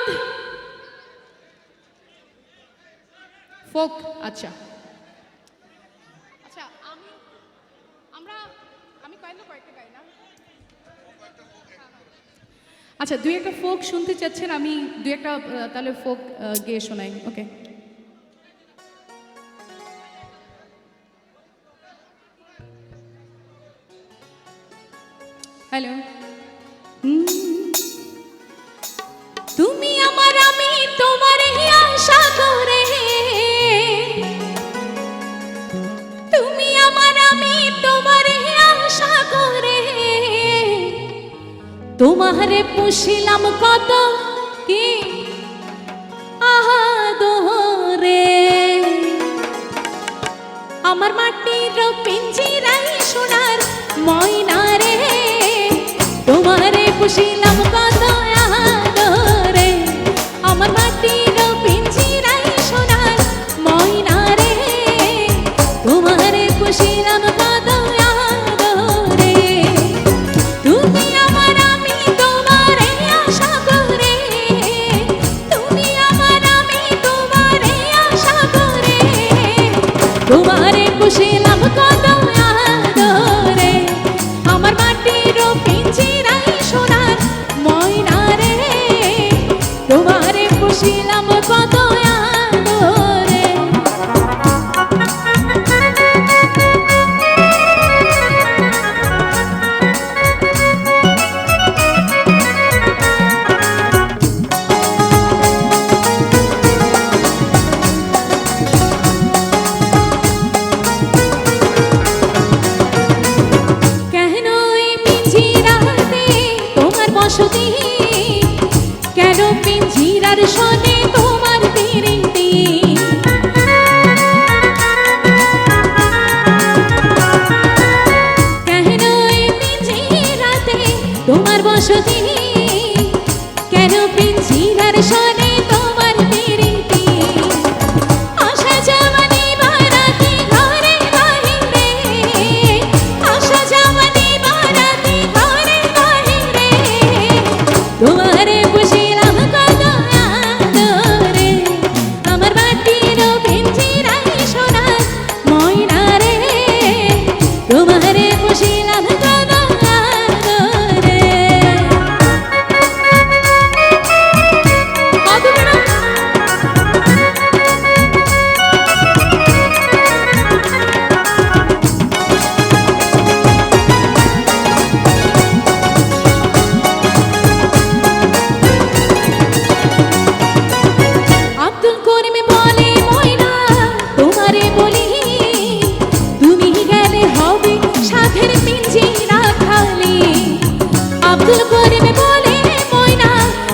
অনুরোধ ফোক আচ্ছা। আচ্ছা আমি আমরা আমি কয়েকটা কয়েকটা গাই না? আচ্ছা দুই একটা ফোক শুনতে চাচ্ছেন আমি দুই একটা তাহলে ফোক গেয়ে শোনাই ওকে। হ্যালো। তোমারে পুষিলাম কত কি? আহা দোরে আমার মাটির পিঞ্জিরাই সোনার ময়না রে। তোমারে পুষিলাম কত তোমারে খুশি কত আদরে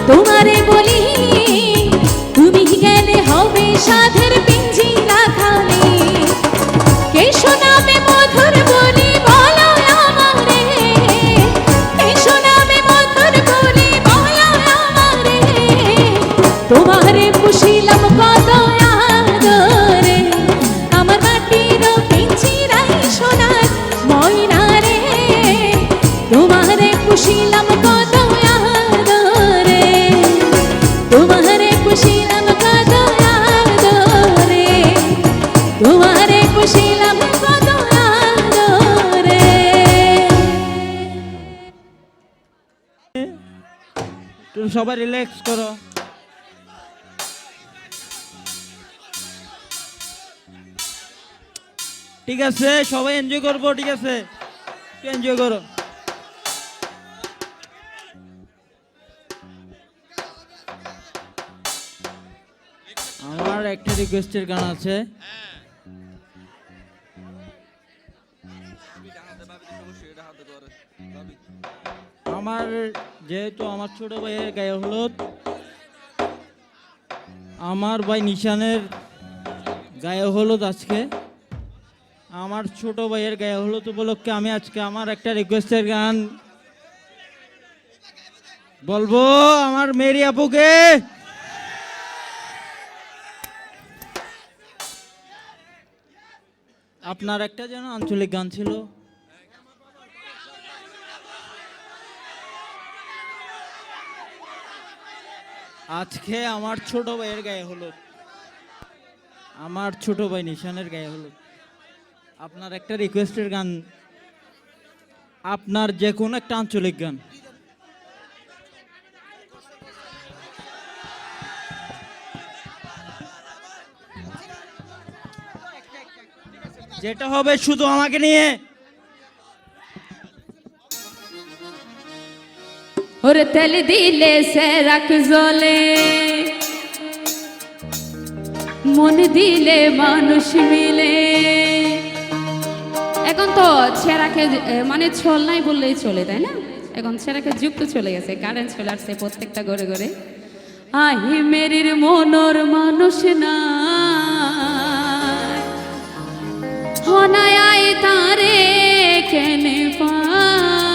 তোমারে সবাই রিল্যাক্স করো। ঠিক আছে, সবাই এনজয় করব, ঠিক আছে? এনজয় করো। আমার একটা রিকোয়েস্টের গান আছে। আমার যেহেতু আমার ছোট ভাইয়ের গায়ে হলুদ, আমার ভাই নিশানের গায়ে হলুদ আজকে। আমার ছোট ভাইয়ের গায়ে হলুদ উপলক্ষে আমি আজকে আমার একটা রিকোয়েস্টের গান বলব আমার মেরি আপুকে। আপনার একটা যেন আঞ্চলিক গান ছিল। আজকে আমার ছোট ভাইয়ের গায়ে হলুদ। আমার ছোট ভাই নিশানের গায়ে হলুদ। আপনার একটা রিকোয়েস্টের গান। আপনার যে কোনো একটা আঞ্চলিক গান। যেটা হবে শুধু আমাকে নিয়ে। ওরে তেল দিলে সে রাখ জলে। মন দিলে মানুষ মিলে। এখন তো ছেঁড়াকে মানে ছল নাই বললেই চলে, তাই না? এখন ছেঁড়াকে যুক্ত চলে গেছে কারেন্ট চলে আসছে প্রত্যেকটা ঘরে ঘরে। আহি মেরির মনর মানুষ না হনায় তারে কেনে পায়।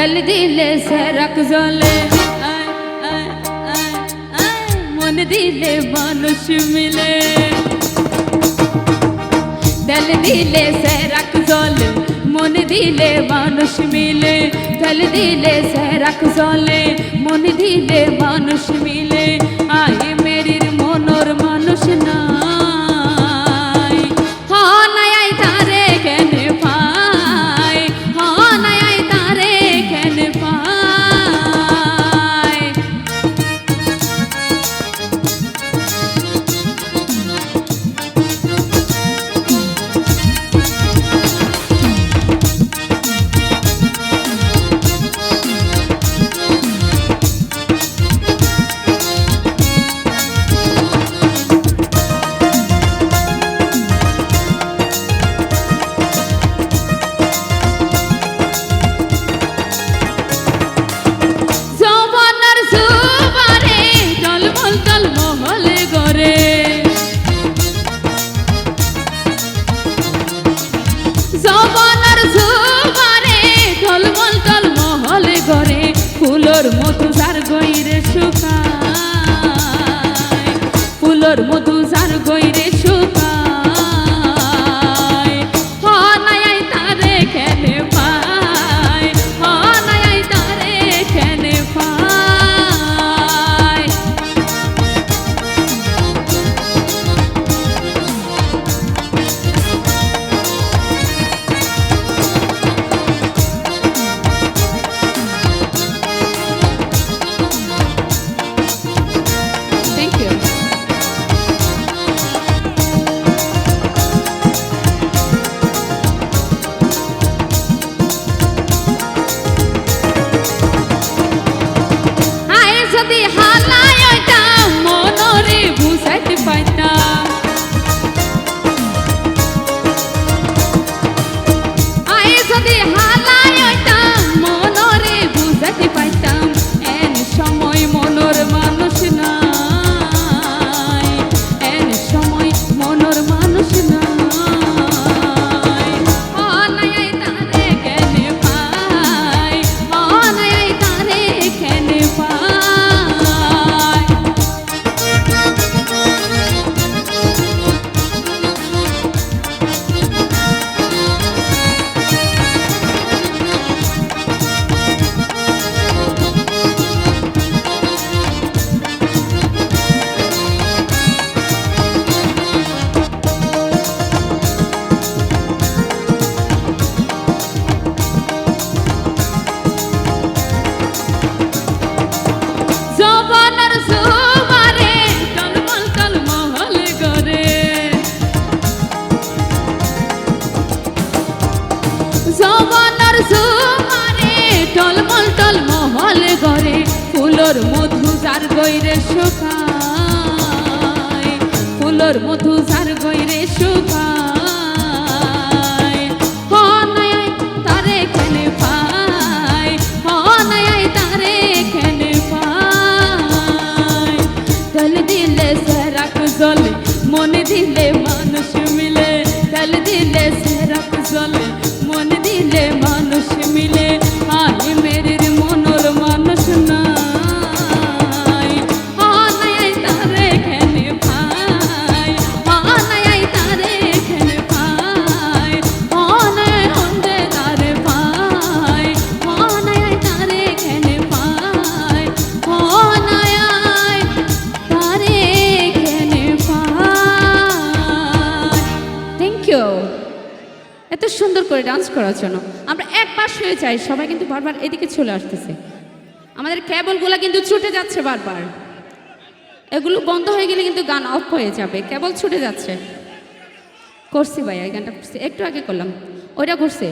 তেল দিলে সেরক জলে মন দিলে মানুষ মিলে তেল দিলে সেরক জলে মন দিলে মানুষ মিলে তেল দিলে সেরক জলে মন দিলে মানুষ মিলে ফুলর মধু জবানার গইরে শুকায় ফুলর মধু যার গৈরে শুকায়। এত সুন্দর করে ডান্স করার জন্য। আমরা এক পাশ হয়ে যাই, সবাই কিন্তু বারবার এদিকে চলে আসতেছে। আমাদের ক্যাবলগুলো কিন্তু ছুটে যাচ্ছে বারবার। এগুলো বন্ধ হয়ে গেলে কিন্তু গান অফ হয়ে যাবে। কেবল ছুটে যাচ্ছে। করছি ভাই এই গানটা একটু আগে করলাম। ওইটা করছে।